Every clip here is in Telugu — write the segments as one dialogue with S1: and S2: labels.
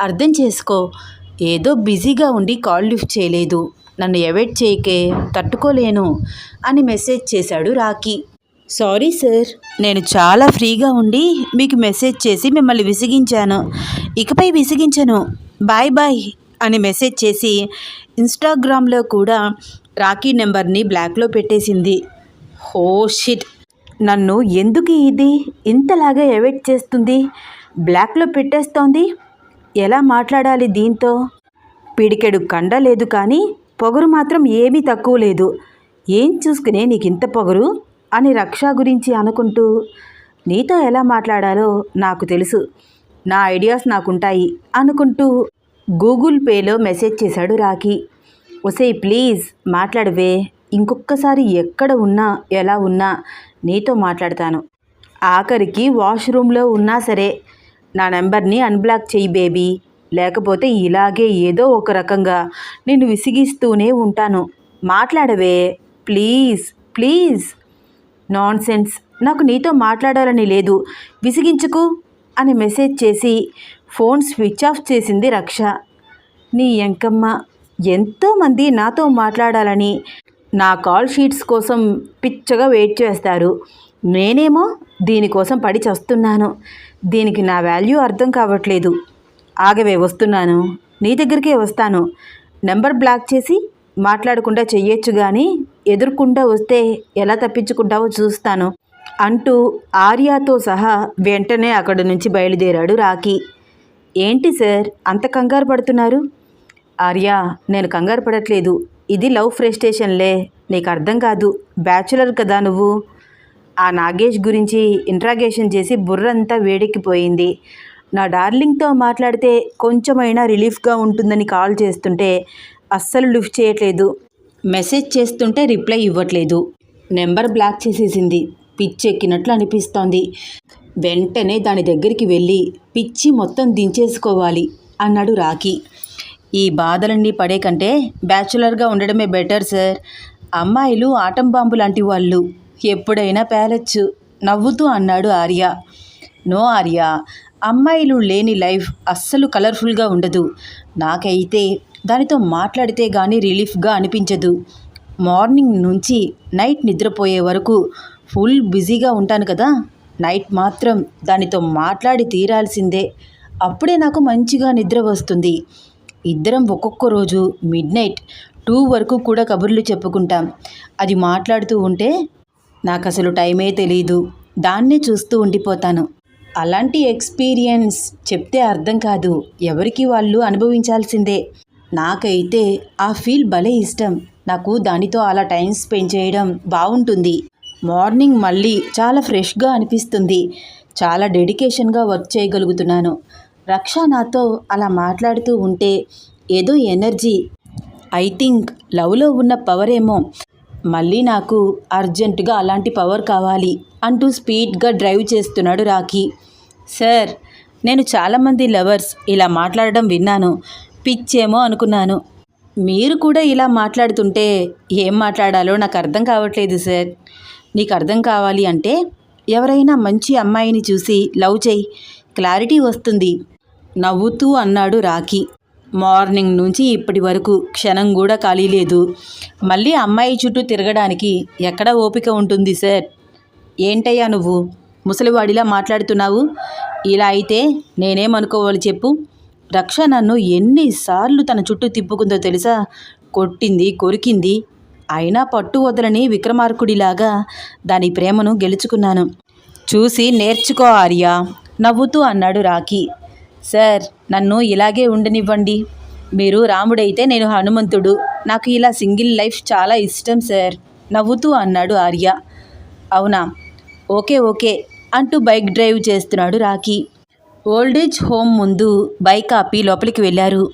S1: అర్థం చేసుకో. ఏదో బిజీగా ఉండి కాల్ లిఫ్ట్ చేయలేదు. నన్ను ఎవైట్ చేయకే తట్టుకోలేను అని మెసేజ్ చేశాడు రాకీ సారీ సార్ నేను చాలా ఫ్రీగా ఉండి మీకు మెసేజ్ చేసి మిమ్మల్ని విసిగించాను. ఇకపై విసిగించను. బాయ్ బాయ్ అని మెసేజ్ చేసి ఇన్స్టాగ్రామ్లో కూడా రాఖీ నెంబర్ని బ్లాక్లో పెట్టేసింది. హో షిట్! నన్ను ఎందుకు ఇది ఇంతలాగా ఎవైట్ చేస్తుంది? బ్లాక్లో పెట్టేస్తోంది? ఎలా మాట్లాడాలి దీంతో? పిడికెడు కండ లేదు కానీ పొగరు మాత్రం ఏమీ తక్కువ లేదు. ఏం చూసుకునే నీకు ఇంత పొగరు? అని రక్ష గురించి అనుకుంటూ నీతో ఎలా మాట్లాడాలో నాకు తెలుసు. నా ఐడియాస్ నాకుంటాయి అనుకుంటూ గూగుల్ పేలో మెసేజ్ చేశాడు రాఖీ. ఒసే ప్లీజ్ మాట్లాడవే. ఇంకొక్కసారి ఎక్కడ ఉన్నా ఎలా ఉన్నా నీతో మాట్లాడతాను. ఆఖరికి వాష్రూమ్లో ఉన్నా సరే నా నెంబర్ని అన్బ్లాక్ చెయ్యి బేబీ. లేకపోతే ఇలాగే ఏదో ఒక రకంగా నిన్ను విసిగిస్తూనే ఉంటాను. మాట్లాడవే. Please please. నాన్ సెన్స్ నాకు నీతో మాట్లాడాలని లేదు. విసిగించుకు అని మెసేజ్ చేసి ఫోన్ స్విచ్ ఆఫ్ చేసింది రక్ష. నీ ఎంకమ్మ ఎంతోమంది నాతో మాట్లాడాలని నా కాల్ షీట్స్ కోసం పిచ్చగా వెయిట్ చేస్తారు. నేనేమో దీనికోసం పడిచొస్తున్నాను దీనికి నా వాల్యూ అర్థం కావట్లేదు. ఆగవే వస్తున్నాను. నీ దగ్గరికే వస్తాను. నెంబర్ బ్లాక్ చేసి మాట్లాడకుండా చెయ్యొచ్చు కానీ ఎదుర్కొంటూ వస్తే ఎలా తప్పించుకుంటావో చూస్తాను. అంటూ ఆర్యాతో సహా వెంటనే అక్కడి నుంచి బయలుదేరాడు రాకీ ఏంటి సార్ అంత కంగారు పడుతున్నారు? ఆర్య నేను కంగారు పడట్లేదు. ఇది లవ్ ఫ్రెస్టేషన్లే నీకు అర్థం కాదు. బ్యాచులర్ కదా నువ్వు. ఆ నాగేష్ గురించి ఇంట్రాగేషన్ చేసి బుర్రంతా వేడెక్కిపోయింది. నా డార్లింగ్తో మాట్లాడితే కొంచెమైనా రిలీఫ్గా ఉంటుందని కాల్ చేస్తుంటే అస్సలు లిఫ్ట్ చేయట్లేదు. మెసేజ్ చేస్తుంటే రిప్లై ఇవ్వట్లేదు. నెంబర్ బ్లాక్ చేసేసింది. పిచ్చి ఎక్కినట్లు అనిపిస్తోంది. వెంటనే దాని దగ్గరికి వెళ్ళి పిచ్చి మొత్తం దించేసుకోవాలి అన్నాడు రాకీ ఈ బాధలన్నీ పడే కంటే బ్యాచులర్గా ఉండడమే బెటర్ సార్. అమ్మాయిలు ఆటం బాంబు లాంటి వాళ్ళు. ఎప్పుడైనా పేలొచ్చు నవ్వుతూ అన్నాడు ఆర్య. నో ఆర్య అమ్మాయిలు లేని లైఫ్ అస్సలు కలర్ఫుల్గా ఉండదు. నాకైతే దానితో మాట్లాడితే కానీ రిలీఫ్గా అనిపించదు. మార్నింగ్ నుంచి నైట్ నిద్రపోయే వరకు ఫుల్ బిజీగా ఉంటాను కదా. నైట్ మాత్రం దానితో మాట్లాడి తీరాల్సిందే. అప్పుడే నాకు మంచిగా నిద్ర వస్తుంది. ఇద్దరం ఒక్కొక్క రోజు మిడ్ నైట్ టూ వరకు కూడా కబుర్లు చెప్పుకుంటాం. అది మాట్లాడుతూ ఉంటే నాకు అసలు టైమే తెలియదు దాన్నే చూస్తూ ఉండిపోతాను. అలాంటి ఎక్స్పీరియన్స్ చెప్తే అర్థం కాదు. ఎవరికి వాళ్ళు అనుభవించాల్సిందే. నాకైతే ఆ ఫీల్ భలే ఇష్టం. నాకు దానితో అలా టైం స్పెండ్ చేయడం బాగుంటుంది మార్నింగ్ మళ్ళీ చాలా ఫ్రెష్గా అనిపిస్తుంది. చాలా డెడికేషన్గా వర్క్ చేయగలుగుతున్నాను. రక్ష నాతో అలా మాట్లాడుతూ ఉంటే ఏదో ఎనర్జీ. ఐ థింక్ లవ్లో ఉన్న పవర్ ఏమో మళ్ళీ నాకు అర్జెంటుగా అలాంటి పవర్ కావాలి అంటూ స్పీడ్గా డ్రైవ్ చేస్తున్నాడు రాఖీ. సార్ నేను చాలామంది లవర్స్ ఇలా మాట్లాడడం విన్నాను పిచ్చేమో అనుకున్నాను. మీరు కూడా ఇలా మాట్లాడుతుంటే ఏం మాట్లాడాలో నాకు అర్థం కావట్లేదు సార్. నీకు అర్థం కావాలి అంటే ఎవరైనా మంచి అమ్మాయిని చూసి లవ్ చేయి క్లారిటీ వస్తుంది నవ్వుతూ అన్నాడు రాఖీ. మార్నింగ్ నుంచి ఇప్పటి వరకు క్షణం కూడా ఖాళీ లేదు. మళ్ళీ అమ్మాయి చుట్టూ తిరగడానికి ఎక్కడ ఓపిక ఉంటుంది సార్? ఏంటయ్యా నువ్వు? ముసలివాడిలా మాట్లాడుతున్నావు? ఇలా అయితే నేనేమనుకోవాలి చెప్పు. రక్ష నన్ను ఎన్నిసార్లు తన చుట్టూ తిప్పుకుందో తెలుసా? కొట్టింది కొరికింది. అయినా పట్టు వదలని విక్రమార్కుడిలాగా దాని ప్రేమను గెలుచుకున్నాను. చూసి నేర్చుకో ఆర్య నవ్వుతూ అన్నాడు రాఖీ. సార్ నన్ను ఇలాగే ఉండనివ్వండి. మీరు రాముడైతే నేను హనుమంతుడు. నాకు ఇలా సింగిల్ లైఫ్ చాలా ఇష్టం సార్ నవ్వుతూ అన్నాడు ఆర్య. అవునా? ఓకే ఓకే అంటూ బైక్ డ్రైవ్ చేస్తున్నాడు రాకీ ఓల్డేజ్ హోమ్ ముందు బైక్ ఆపి లోపలికి వెళ్ళారు.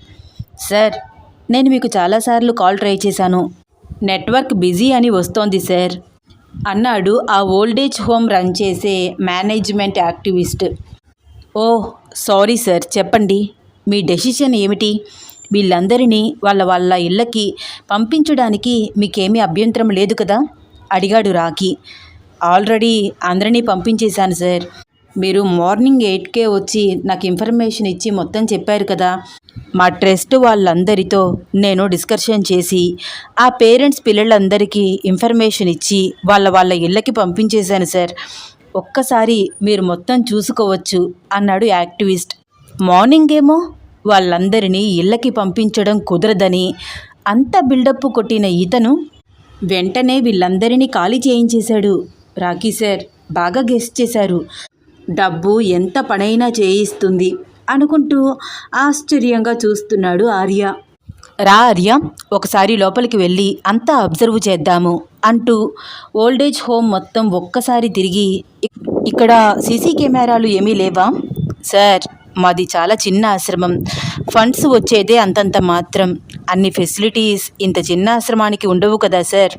S1: సార్ నేను మీకు చాలాసార్లు కాల్ ట్రై చేశాను. నెట్వర్క్ బిజీ అని వస్తోంది సార్ అన్నాడు ఆ ఓల్డేజ్ హోమ్ రన్ చేసే management activist. Oh sorry sir చెప్పండి. మీ డెసిషన్ ఏమిటి? వీళ్ళందరినీ వాళ్ళ వాళ్ళ ఇళ్ళకి పంపించడానికి మీకేమీ అభ్యంతరం లేదు కదా? అడిగాడు రాఖీ. ఆల్రెడీ అందరినీ పంపించేశాను సార్. మీరు మార్నింగ్ ఎయిట్కే వచ్చి నాకు ఇన్ఫర్మేషన్ ఇచ్చి మొత్తం చెప్పారు కదా. మా ట్రస్ట్ వాళ్ళందరితో నేను డిస్కషన్ చేసి ఆ పేరెంట్స్ పిల్లలందరికీ ఇన్ఫర్మేషన్ ఇచ్చి వాళ్ళ వాళ్ళ ఇళ్ళకి పంపించేశాను సార్. ఒక్కసారి మీరు మొత్తం చూసుకోవచ్చు అన్నాడు యాక్టివిస్ట్. మార్నింగ్ ఏమో వాళ్ళందరినీ ఇళ్ళకి పంపించడం కుదరదని అంత బిల్డప్ కొట్టిన ఇతను వెంటనే వీళ్ళందరినీ ఖాళీ చేయించేశాడు. రాకీ సార్ బాగా గెస్ట్ చేశారు. డబ్బు ఎంత పనైనా చేయిస్తుంది అనుకుంటూ ఆశ్చర్యంగా చూస్తున్నాడు ఆర్య. రా ఆర్య ఒకసారి లోపలికి వెళ్ళి అంతా అబ్జర్వ్ చేద్దాము. అంటూ ఓల్డేజ్ హోమ్ మొత్తం ఒక్కసారి తిరిగి ఇక్కడ సీసీ కెమెరాలు ఏమీ లేవా? సార్ మాది చాలా చిన్న ఆశ్రమం. ఫండ్స్ వచ్చేదే అంతంత మాత్రం. అన్ని ఫెసిలిటీస్ ఇంత చిన్న ఆశ్రమానికి ఉండవు కదా సార్?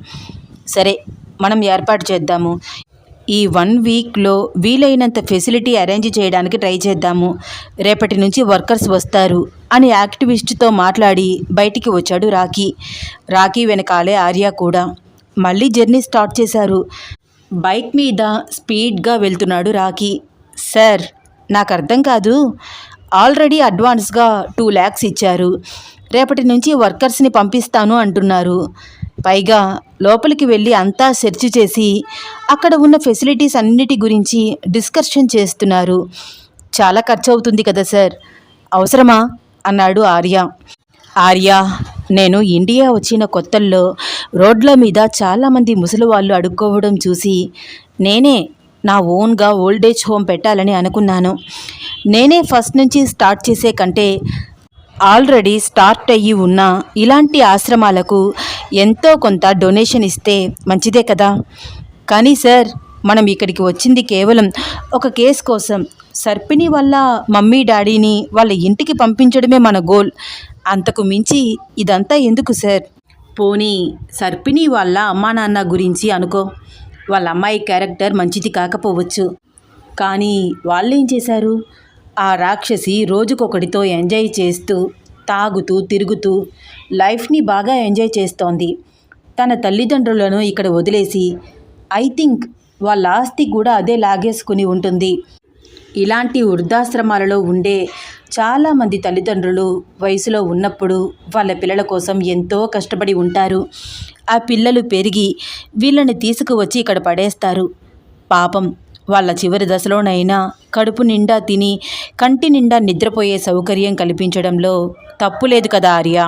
S1: సరే మనం ఏర్పాటు చేద్దాము. ఈ వన్ వీక్లో వీలైనంత ఫెసిలిటీ అరేంజ్ చేయడానికి ట్రై చేద్దాము. రేపటి నుంచి వర్కర్స్ వస్తారు అని యాక్టివిస్ట్తో మాట్లాడి బయటికి వచ్చాడు రాకీ రాకీ వెనకాలే ఆర్య కూడా. మళ్ళీ జర్నీ స్టార్ట్ చేశారు. బైక్ మీద స్పీడ్గా వెళ్తున్నాడు రాకీ సార్ నాకు అర్థం కాదు. ఆల్రెడీ అడ్వాన్స్గా టూ ల్యాక్స్ ఇచ్చారు. రేపటి నుంచి వర్కర్స్ని పంపిస్తాను అంటున్నారు. పైగా లోపలికి వెళ్ళి అంతా సెర్చ్ చేసి అక్కడ ఉన్న ఫెసిలిటీస్ అన్నిటి గురించి డిస్కషన్ చేస్తున్నారు. చాలా ఖర్చు అవుతుంది కదా సార్. అవసరమా? అన్నాడు ఆర్య. ఆర్య నేను ఇండియా వచ్చిన కొత్తల్లో రోడ్ల మీద చాలామంది ముసలి వాళ్ళు అడుక్కోవడం చూసి నేనే నా ఓన్గా ఓల్డేజ్ హోమ్ పెట్టాలని అనుకున్నాను. నేనే ఫస్ట్ నుంచి స్టార్ట్ చేసే కంటే ఆల్రెడీ స్టార్ట్ అయ్యి ఉన్న ఇలాంటి ఆశ్రమాలకు ఎంతో కొంత డొనేషన్ ఇస్తే మంచిదే కదా? కానీ సార్ మనం ఇక్కడికి వచ్చింది కేవలం ఒక కేస్ కోసం. సర్పిణి వల్ల మమ్మీ డాడీని వాళ్ళ ఇంటికి పంపించడమే మన గోల్. అంతకు మించి ఇదంతా ఎందుకు సార్? పోనీ సర్పిణి వాళ్ళ అమ్మా నాన్న గురించి అనుకో. వాళ్ళ అమ్మాయి క్యారెక్టర్ మంచిది కాకపోవచ్చు. కానీ వాళ్ళేం చేశారు? ఆ రాక్షసి రోజుకొకటితో ఎంజాయ్ చేస్తూ తాగుతూ తిరుగుతూ లైఫ్ని బాగా ఎంజాయ్ చేస్తోంది. తన తల్లిదండ్రులను ఇక్కడ వదిలేసి ఐ థింక్ వాళ్ళ ఆస్తి కూడా అదే లాగేసుకుని ఉంటుంది. ఇలాంటి వృద్ధాశ్రమాలలో ఉండే చాలామంది తల్లిదండ్రులు వయసులో ఉన్నప్పుడు వాళ్ళ పిల్లల కోసం ఎంతో కష్టపడి ఉంటారు. ఆ పిల్లలు పెరిగి వీళ్ళని తీసుకువచ్చి ఇక్కడ పడేస్తారు. పాపం వాళ్ళ చివరి దశలోనైనా కడుపు నిండా తిని కంటి నిండా నిద్రపోయే సౌకర్యం కల్పించడంలో తప్పు లేదు కదా ఆర్య?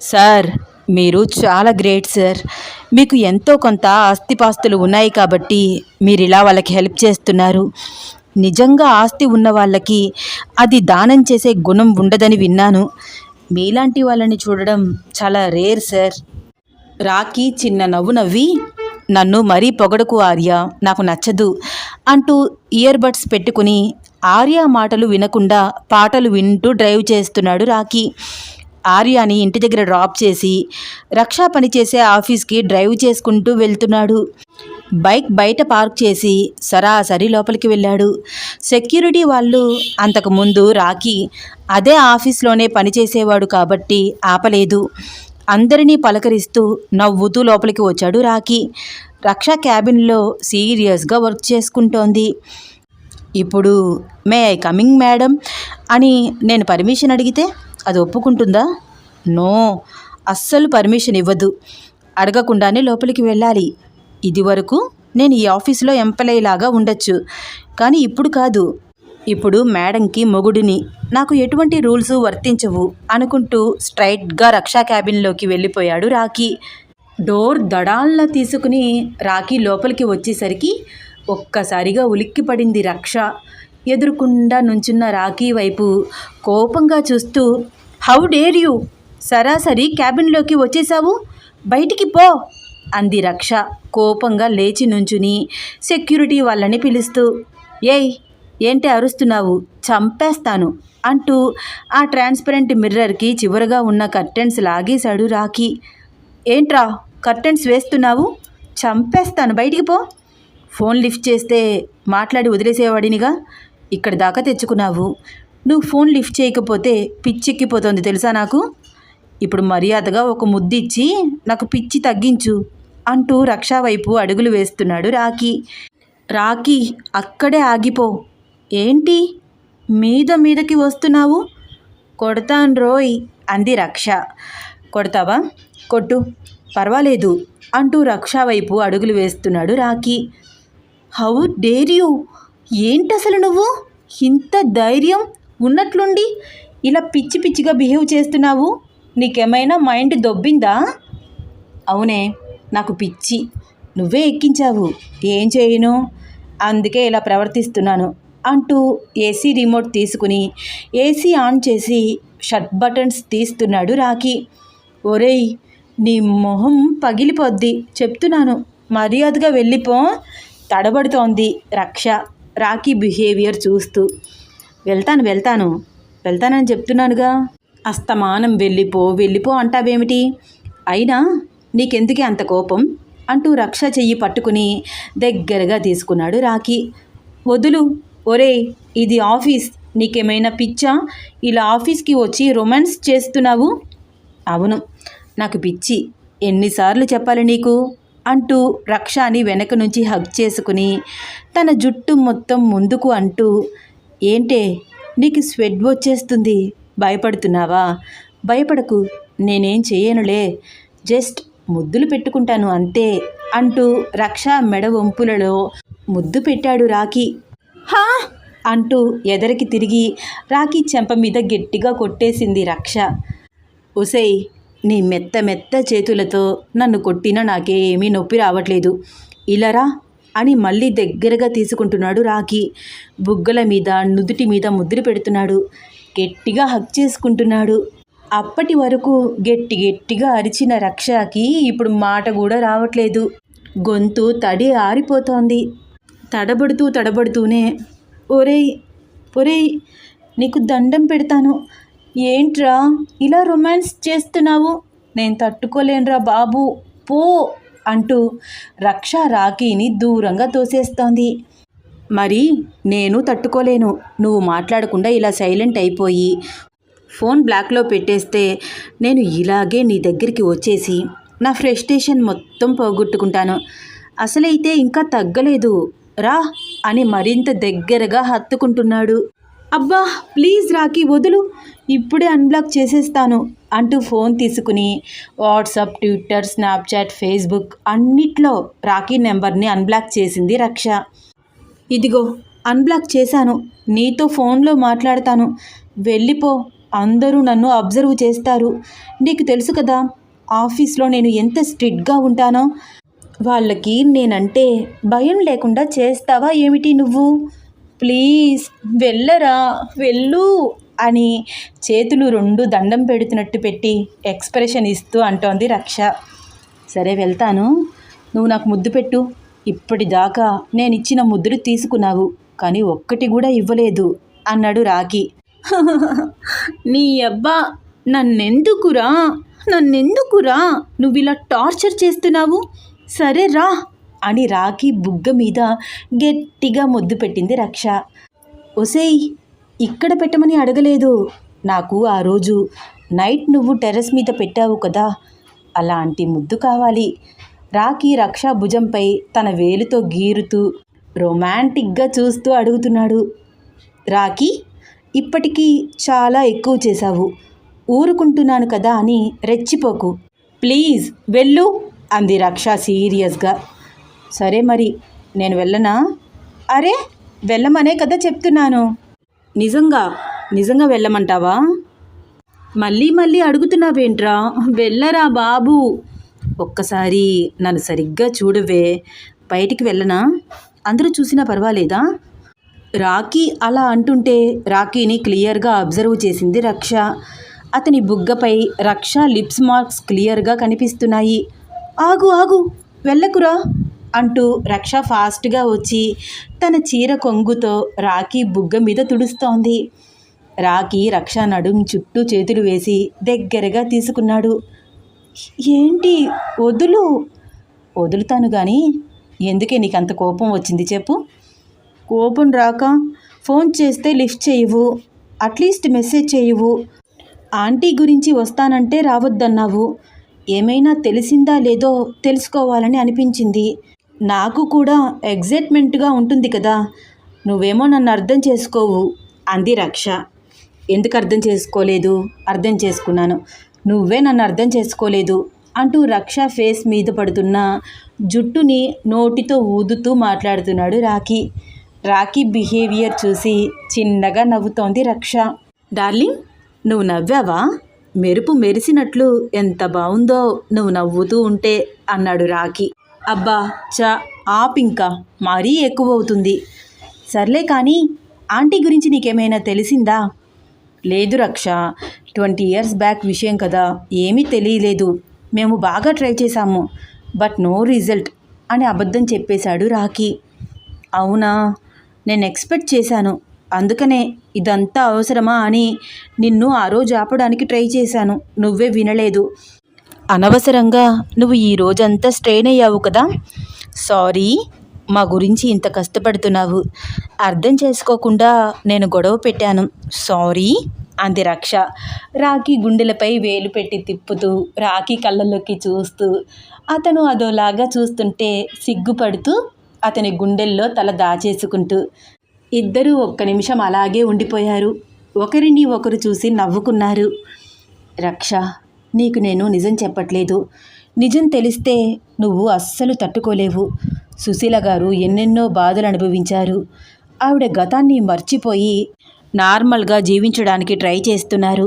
S1: సార్ మీరు చాలా గ్రేట్ సార్. మీకు ఎంతో కొంత ఆస్తిపాస్తులు ఉన్నాయి కాబట్టి మీరు ఇలా వాళ్ళకి హెల్ప్ చేస్తున్నారు. నిజంగా ఆస్తి ఉన్న వాళ్ళకి అది దానం చేసే గుణం ఉండదని విన్నాను. మీలాంటి వాళ్ళని చూడడం చాలా రేర్ సార్. రాకీ చిన్న నవ్వు నవ్వి నన్ను మరీ పొగడకు ఆర్య నాకు నచ్చదు అంటూ ఇయర్ బడ్స్ పెట్టుకుని ఆర్య మాటలు వినకుండా పాటలు వింటూ డ్రైవ్ చేస్తున్నాడు రాకీ. ఆర్యాని ఇంటి దగ్గర డ్రాప్ చేసి రక్షా పనిచేసే ఆఫీస్కి డ్రైవ్ చేసుకుంటూ వెళ్తున్నాడు. బైక్ బయట పార్క్ చేసి సరాసరి లోపలికి వెళ్ళాడు. సెక్యూరిటీ వాళ్ళు అంతకుముందు రాకి అదే ఆఫీస్లోనే పనిచేసేవాడు కాబట్టి ఆపలేదు. అందరినీ పలకరిస్తూ నవ్వుతూ లోపలికి వచ్చాడు రాకీ రక్షా క్యాబిన్లో సీరియస్గా వర్క్ చేసుకుంటోంది. ఇప్పుడు మే ఐ కమింగ్ మేడం అని నేను పర్మిషన్ అడిగితే అది ఒప్పుకుంటుందా? నో అస్సలు పర్మిషన్ ఇవ్వదు. అడగకుండానే లోపలికి వెళ్ళాలి. ఇదివరకు నేను ఈ ఆఫీస్లో ఎంపలయ్యేలాగా ఉండొచ్చు. కానీ ఇప్పుడు కాదు. ఇప్పుడు మేడంకి మొగుడిని నాకు ఎటువంటి రూల్స్ వర్తించవు అనుకుంటూ స్ట్రైట్గా రక్షా క్యాబిన్లోకి వెళ్ళిపోయాడు రాకీ డోర్ దడాల్లా తీసుకుని రాఖీ లోపలికి వచ్చేసరికి ఒక్కసారిగా ఉలిక్కిపడింది రక్ష. ఎదురుకుండా నుంచున్న రాఖీ వైపు కోపంగా చూస్తూ హౌ డేర్ యూ? సరాసరి క్యాబిన్లోకి వచ్చేసావు బయటికి పో! అంది రక్ష. కోపంగా లేచి నుంచుని సెక్యూరిటీ వాళ్ళని పిలుస్తూ ఏయ్ ఏంటి అరుస్తున్నావు? చంపేస్తాను అంటూ ఆ ట్రాన్స్పరెంట్ మిర్రర్కి చివరగా ఉన్న కర్టెన్స్ లాగేశాడు రాఖీ. ఏంట్రా కర్టెన్స్ వేస్తున్నావు? చంపేస్తాను బయటికి పో ఫోన్ లిఫ్ట్ చేస్తే మాట్లాడి వదిలేసేవాడినిగా? ఇక్కడ దాకా తెచ్చుకున్నావు. నువ్వు ఫోన్ లిఫ్ట్ చేయకపోతే పిచ్చెక్కిపోతుంది తెలుసా నాకు? ఇప్పుడు మర్యాదగా ఒక ముద్దిచ్చి నాకు పిచ్చి తగ్గించు. అంటూ రక్షా వైపు అడుగులు వేస్తున్నాడు రాకీ రాకీ అక్కడే ఆగిపో. ఏంటి? మీద మీదకి వస్తున్నావు? కొడతాను రోయ్ అంది రక్ష. కొడతావా? కొట్టు. పర్వాలేదు అంటూ రక్షా వైపు అడుగులు వేస్తున్నాడు రాకీ హౌ డేర్ యూ? ఏంటసలు నువ్వు? ఇంత ధైర్యం? ఉన్నట్లుండి? ఇలా పిచ్చి పిచ్చిగా బిహేవ్ చేస్తున్నావు? నీకేమైనా మైండ్ దొబ్బిందా? అవునే. నాకు పిచ్చి. నువ్వే ఎక్కించావు. ఏం చేయను? అందుకే ఇలా ప్రవర్తిస్తున్నాను అంటూ ఏసీ రిమోట్ తీసుకుని ఏసీ ఆన్ చేసి షర్ట్ బటన్స్ తీస్తున్నాడు రాఖీ. ఒరేయ్ నీ మొహం పగిలిపోద్ది. చెప్తున్నాను. మర్యాదగా వెళ్ళిపో. తడబడుతోంది రక్ష. రాఖీ బిహేవియర్ చూస్తూ. వెళ్తాను వెళ్తాను. వెళ్తానని చెప్తున్నానుగా. అస్తమానం వెళ్ళిపో వెళ్ళిపో అంటావేమిటి? అయినా నీకెందుకే అంత కోపం? అంటూ రక్ష చెయ్యి పట్టుకుని దగ్గరగా తీసుకున్నాడు రాఖీ. వదులు ఒరే ఇది ఆఫీస్. నీకేమైనా పిచ్చా? ఇలా ఆఫీస్కి వచ్చి రొమాన్స్ చేస్తున్నావు? అవును నాకు పిచ్చి. ఎన్నిసార్లు చెప్పాలి నీకు? అంటూ రక్షాని వెనక నుంచి హగ్ చేసుకుని తన జుట్టు మొత్తం ముందుకు అంటూ ఏంటే నీకు స్వెట్ వచ్చేస్తుంది? భయపడుతున్నావా? భయపడకు నేనేం చేయనులే జస్ట్ ముద్దులు పెట్టుకుంటాను అంతే అంటూ రక్ష మెడ వంపులలో ముద్దు పెట్టాడు రాఖీ. హా! అంటూ ఎదరికి తిరిగి రాఖీ చెంప మీద గట్టిగా కొట్టేసింది రక్ష. ఒసేయ్ నీ మెత్త మెత్త చేతులతో నన్ను కొట్టినా నాకేమీ నొప్పి రావట్లేదు. ఇలారా అని మళ్ళీ దగ్గరగా తీసుకుంటున్నాడు రాఖీ. బుగ్గల మీద నుదుటి మీద ముద్దులు పెడుతున్నాడు. గట్టిగా హక్ చేసుకుంటున్నాడు. అప్పటి వరకు గట్టి గట్టిగా అరిచిన రక్షకి ఇప్పుడు మాట కూడా రావట్లేదు. గొంతు తడి ఆరిపోతోంది. తడబడుతూ తడబడుతూనే ఒరేయ్ ఒరేయ్ నీకు దండం పెడతాను. ఏంట్రా ఇలా రొమాన్స్ చేస్తున్నావు? నేను తట్టుకోలేనురా బాబు పో అంటూ రక్ష రాఖీని దూరంగా తోసేస్తోంది. మరి నేను తట్టుకోలేను. నువ్వు మాట్లాడకుండా ఇలా సైలెంట్ అయిపోయి ఫోన్ బ్లాక్లో పెట్టేస్తే నేను ఇలాగే నీ దగ్గరికి వచ్చేసి నా ఫ్రస్ట్రేషన్ మొత్తం పోగొట్టుకుంటాను. అసలైతే ఇంకా తగ్గలేదు. రా అని మరింత దగ్గరగా హత్తుకుంటున్నాడు. అబ్బా ప్లీజ్ రాఖీ వదులు. ఇప్పుడే అన్బ్లాక్ చేసేస్తాను అంటూ ఫోన్ తీసుకుని వాట్సాప్ ట్విట్టర్ స్నాప్చాట్ ఫేస్బుక్ అన్నిట్లో రాఖీ నెంబర్ని అన్బ్లాక్ చేసింది రక్ష. ఇదిగో అన్బ్లాక్ చేశాను. నీతో ఫోన్లో మాట్లాడతాను. వెళ్ళిపో. అందరూ నన్ను అబ్జర్వ్ చేస్తారు. నీకు తెలుసు కదా ఆఫీస్లో నేను ఎంత స్ట్రిక్ట్గా ఉంటానో. వాళ్ళకి నేనంటే భయం లేకుండా చేస్తావా ఏమిటి నువ్వు? ప్లీజ్ వెళ్ళరా వెళ్ళు అని చేతులు రెండు దండం పెడుతున్నట్టు పెట్టి ఎక్స్ప్రెషన్ ఇస్తూ అంటోంది రక్ష. సరే వెళ్తాను. నువ్వు నాకు ముద్దు పెట్టు. ఇప్పటిదాకా నేను ఇచ్చిన ముద్దులు తీసుకున్నావు కానీ ఒక్కటి కూడా ఇవ్వలేదు అన్నాడు రాఖీ. నీ అబ్బా నన్నెందుకురా? నన్నెందుకురా? నువ్వు ఇలా టార్చర్ చేస్తున్నావు? సరే రా అని రాఖీ బుగ్గ మీద గట్టిగా ముద్దు పెట్టింది రక్ష. ఒసేయ్ ఇక్కడ పెట్టమని అడగలేదు. నాకు ఆ రోజు నైట్ నువ్వు టెర్రస్ మీద పెట్టావు కదా అలాంటి ముద్దు కావాలి. రాఖీ రక్ష భుజంపై తన వేలుతో గీరుతూ రొమాంటిక్గా చూస్తూ అడుగుతున్నాడు. రాఖీ ఇప్పటికీ చాలా ఎక్కువ చేశావు. ఊరుకుంటున్నాను కదా అని రెచ్చిపోకు. ప్లీజ్ వెళ్ళు అంది రక్ష సీరియస్గా. సరే మరి నేను వెళ్ళనా? అరే వెళ్ళమనే కదా చెప్తున్నాను. నిజంగా నిజంగా వెళ్ళమంటావా? మళ్ళీ మళ్ళీ అడుగుతున్నావేంట్రా? వెళ్ళరా బాబు. ఒక్కసారి నన్ను సరిగ్గా చూడవే. బయటికి వెళ్ళనా? అందరూ చూసినా పర్వాలేదా? రాఖీ అలా అంటుంటే రాఖీని క్లియర్గా అబ్జర్వ్ చేసింది రక్ష. అతని బుగ్గపై రక్ష లిప్స్ మార్క్స్ క్లియర్గా కనిపిస్తున్నాయి. ఆగు ఆగు వెళ్ళకురా అంటూ రక్ష ఫాస్ట్గా వచ్చి తన చీర కొంగుతో రాఖీ బుగ్గ మీద తుడుస్తోంది. రాఖీ రక్ష నడుం చుట్టూ చేతులు వేసి దగ్గరగా తీసుకున్నాడు. ఏంటి వదులు? వదులుతాను కానీ ఎందుకే నీకు అంత కోపం వచ్చింది చెప్పు. కోపం రాక ఫోన్ చేస్తే లిఫ్ట్ చేయవు అట్లీస్ట్ మెసేజ్ చేయవు. ఆంటీ గురించి వస్తానంటే రావద్దన్నావు. ఏమైనా తెలిసిందా లేదో తెలుసుకోవాలని అనిపించింది. నాకు కూడా ఎగ్జైట్మెంట్గా ఉంటుంది కదా నువ్వేమో నన్ను అర్థం చేసుకోవు అంది రక్ష. ఎందుకు అర్థం చేసుకోలేదు? అర్థం చేసుకున్నాను. నువ్వే నన్ను అర్థం చేసుకోలేదు అంటూ రక్ష ఫేస్ మీద పడుతున్న జుట్టుని నోటితో ఊదుతూ మాట్లాడుతున్నాడు రాఖీ. రాఖీ బిహేవియర్ చూసి చిన్నగా నవ్వుతోంది రక్ష. డార్లింగ్ నువ్వు నవ్వావా? మెరుపు మెరిసినట్లు ఎంత బాగుందో నువ్వు నవ్వుతూ ఉంటే అన్నాడు రాఖీ అబ్బా చా ఆపింకా మరీ ఎక్కువ అవుతుంది సర్లే కానీ ఆంటీ గురించి నీకేమైనా తెలిసిందా? లేదు రక్ష ట్వంటీ ఇయర్స్ బ్యాక్ విషయం కదా ఏమీ తెలియలేదు. మేము బాగా ట్రై చేశాము బట్ నో రిజల్ట్ అని అబద్ధం చెప్పేశాడు రాఖీ అవునా? నేను ఎక్స్పెక్ట్ చేశాను. అందుకనే ఇదంతా అవసరమా అని నిన్ను ఆ రోజు ఆపడానికి ట్రై చేశాను. నువ్వే వినలేదు. అనవసరంగా నువ్వు ఈ రోజంతా స్ట్రెయిన్ అయ్యావు కదా? సారీ మా గురించి ఇంత కష్టపడుతున్నావు. అర్థం చేసుకోకుండా నేను గొడవ పెట్టాను. సారీ అంది రక్ష. రాఖీ గుండెలపై వేలు పెట్టి తిప్పుతూ రాఖీ కళ్ళల్లోకి చూస్తూ అతను అదోలాగా చూస్తుంటే సిగ్గుపడుతూ అతని గుండెల్లో తల దాచేసుకుంటూ ఇద్దరూ ఒక్క నిమిషం అలాగే ఉండిపోయారు. ఒకరిని ఒకరు చూసి నవ్వుకున్నారు. రక్ష నీకు నేను నిజం చెప్పట్లేదు. నిజం తెలిస్తే నువ్వు అస్సలు తట్టుకోలేవు. సుశీల గారు ఎన్నెన్నో బాధలు అనుభవించారు. ఆవిడ గతాన్ని మర్చిపోయి నార్మల్గా జీవించడానికి ట్రై చేస్తున్నారు.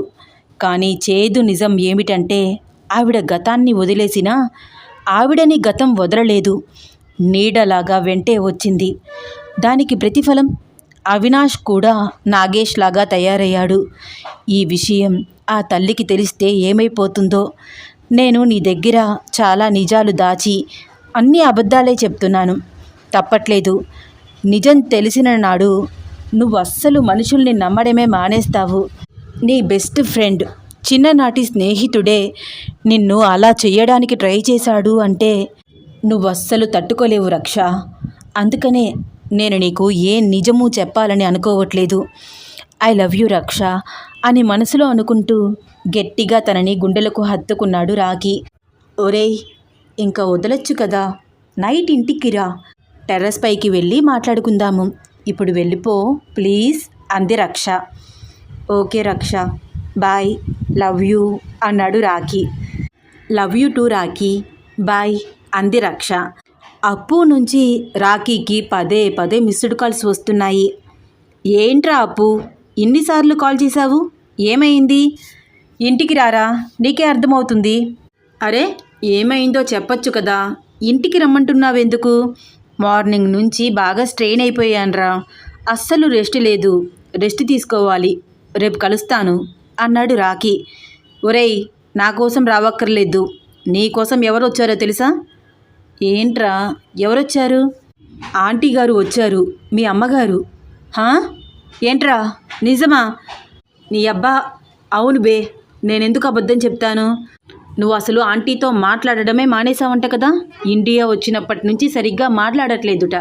S1: కానీ చేదు నిజం ఏమిటంటే ఆవిడ గతాన్ని వదిలేసినా ఆవిడని గతం వదలలేదు. నీడలాగా వెంటే వచ్చింది. దానికి ప్రతిఫలం అవినాష్ కూడా నాగేష్ లాగా తయారయ్యాడు. ఈ విషయం ఆ తల్లికి తెలిస్తే ఏమైపోతుందో? నేను నీ దగ్గర చాలా నిజాలు దాచి అన్ని అబద్ధాలే చెప్తున్నాను. తప్పట్లేదు. నిజం తెలిసిన నాడు నువ్వు అస్సలు మనుషుల్ని నమ్మడమే మానేస్తావు. నీ బెస్ట్ ఫ్రెండ్ చిన్ననాటి స్నేహితుడే నిన్ను అలా చేయడానికి ట్రై చేశాడు అంటే నువ్వు అస్సలు తట్టుకోలేవు రక్ష. అందుకనే నేను నీకు ఏ నిజము చెప్పాలని అనుకోవట్లేదు. ఐ లవ్ యూ రక్ష అని మనసులో అనుకుంటూ గట్టిగా తనని గుండెలకు హత్తుకున్నాడు రాఖీ. ఒరేయ్ ఇంకా వదలొచ్చు కదా. నైట్ ఇంటికి రా. టెర్రస్ పైకి వెళ్ళి మాట్లాడుకుందాము. ఇప్పుడు వెళ్ళిపో ప్లీజ్ అంది రక్ష. ఓకే రక్ష. బాయ్ లవ్ యూ అన్నాడు Rocky. Love you too Rocky. Bye. అంది రక్ష అప్పు నుంచి రాఖీకి పదే పదే మిస్డ్ కాల్స్ వస్తున్నాయి. ఏంట్రా అప్పు? ఇన్నిసార్లు కాల్ చేశావు? ఏమైంది? ఇంటికి రారా? నీకే అర్థమవుతుంది. అరే ఏమైందో చెప్పొచ్చు కదా. ఇంటికి రమ్మంటున్నావెందుకు? మార్నింగ్ నుంచి బాగా స్ట్రెయిన్ అయిపోయానురా. అస్సలు రెస్ట్ లేదు. రెస్ట్ తీసుకోవాలి. రేపు కలుస్తాను అన్నాడు రాఖీ. ఒరేయ్ నా కోసం రావక్కర్లేదు. నీకోసం ఎవరు వచ్చారో తెలుసా? ఏంట్రా? ఎవరొచ్చారు? ఆంటీ గారు వచ్చారు. మీ అమ్మగారు. హా? ఏంట్రా? నిజమా? నీ అబ్బా. అవును బే. నేనెందుకు అబద్ధం చెప్తాను? నువ్వు అసలు ఆంటీతో మాట్లాడడమే మానేశావంట కదా? ఇండియా వచ్చినప్పటి నుంచి సరిగ్గా మాట్లాడట్లేదుట.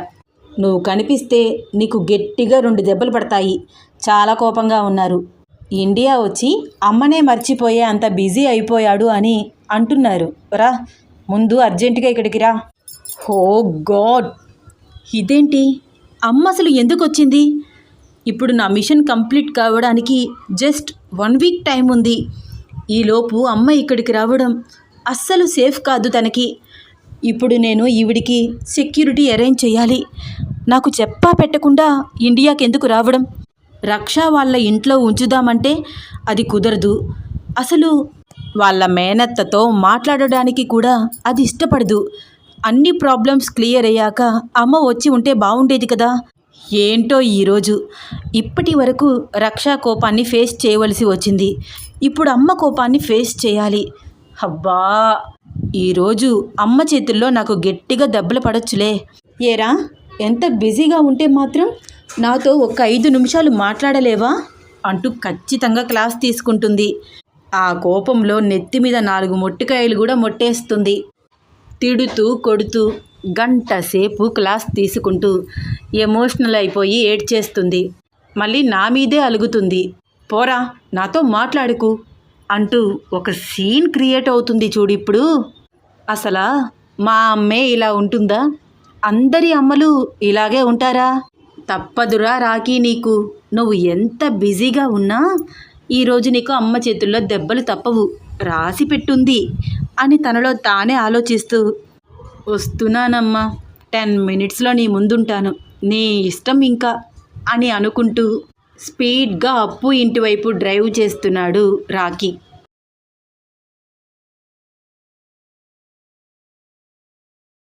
S1: నువ్వు కనిపిస్తే నీకు గట్టిగా రెండు దెబ్బలు పడతాయి. చాలా కోపంగా ఉన్నారు. ఇండియా వచ్చి అమ్మనే మర్చిపోయే అంత బిజీ అయిపోయాడు అని అంటున్నారు. రా ముందు అర్జెంటుగా ఇక్కడికి రా. హో గాడ్! ఇదేంటి? అమ్మ అసలు ఎందుకు వచ్చింది? ఇప్పుడు నా మిషన్ కంప్లీట్ కావడానికి జస్ట్ వన్ వీక్ టైం ఉంది. ఈలోపు అమ్మ ఇక్కడికి రావడం అస్సలు సేఫ్ కాదు తనకి. ఇప్పుడు నేను ఈవిడికి సెక్యూరిటీ అరేంజ్ చేయాలి. నాకు చెప్పా పెట్టకుండా ఇండియాకి ఎందుకు రావడం? రక్ష వాళ్ళ ఇంట్లో ఉంచుదామంటే అది కుదరదు. అసలు వాళ్ళ మేనత్తతో మాట్లాడడానికి కూడా అది ఇష్టపడదు. అన్ని ప్రాబ్లమ్స్ క్లియర్ అయ్యాక అమ్మ వచ్చి ఉంటే బాగుండేది కదా. ఏంటో ఈరోజు. ఇప్పటి వరకు రక్షా కోపాన్ని ఫేస్ చేయవలసి వచ్చింది. ఇప్పుడు అమ్మ కోపాన్ని ఫేస్ చేయాలి. అబ్బా! ఈరోజు అమ్మ చేతుల్లో నాకు గట్టిగా దెబ్బలు పడొచ్చులే. ఏరా ఎంత బిజీగా ఉంటే మాత్రం నాతో ఒక ఐదు నిమిషాలు మాట్లాడలేవా? అంటూ ఖచ్చితంగా క్లాస్ తీసుకుంటుంది. ఆ కోపంలో నెత్తి మీద నాలుగు మొట్టికాయలు కూడా మొట్టేస్తుంది. తిడుతూ కొడుతూ గంట సేపు క్లాస్ తీసుకుంటూ ఎమోషనల్ అయిపోయి ఏడ్చేస్తుంది. మళ్ళీ నా మీదే అలుగుతుంది. పోరా నాతో మాట్లాడుకు అంటూ ఒక సీన్ క్రియేట్ అవుతుంది చూడు ఇప్పుడు. అసలా మా అమ్మే ఇలా ఉంటుందా? అందరి అమ్మలు ఇలాగే ఉంటారా? తప్పదురా రాకీ నీకు. నువ్వు ఎంత బిజీగా ఉన్నా ఈరోజు నీకు అమ్మ చేతుల్లో దెబ్బలు తప్పవు. రాసి పెట్టుంది అని తనలో తానే ఆలోచిస్తూ. వస్తున్నానమ్మా టెన్ మినిట్స్లో నీ ముందుంటాను. నీ ఇష్టం ఇంకా అని అనుకుంటూ స్పీడ్గా అప్పు ఇంటివైపు డ్రైవ్ చేస్తున్నాడు రాకీ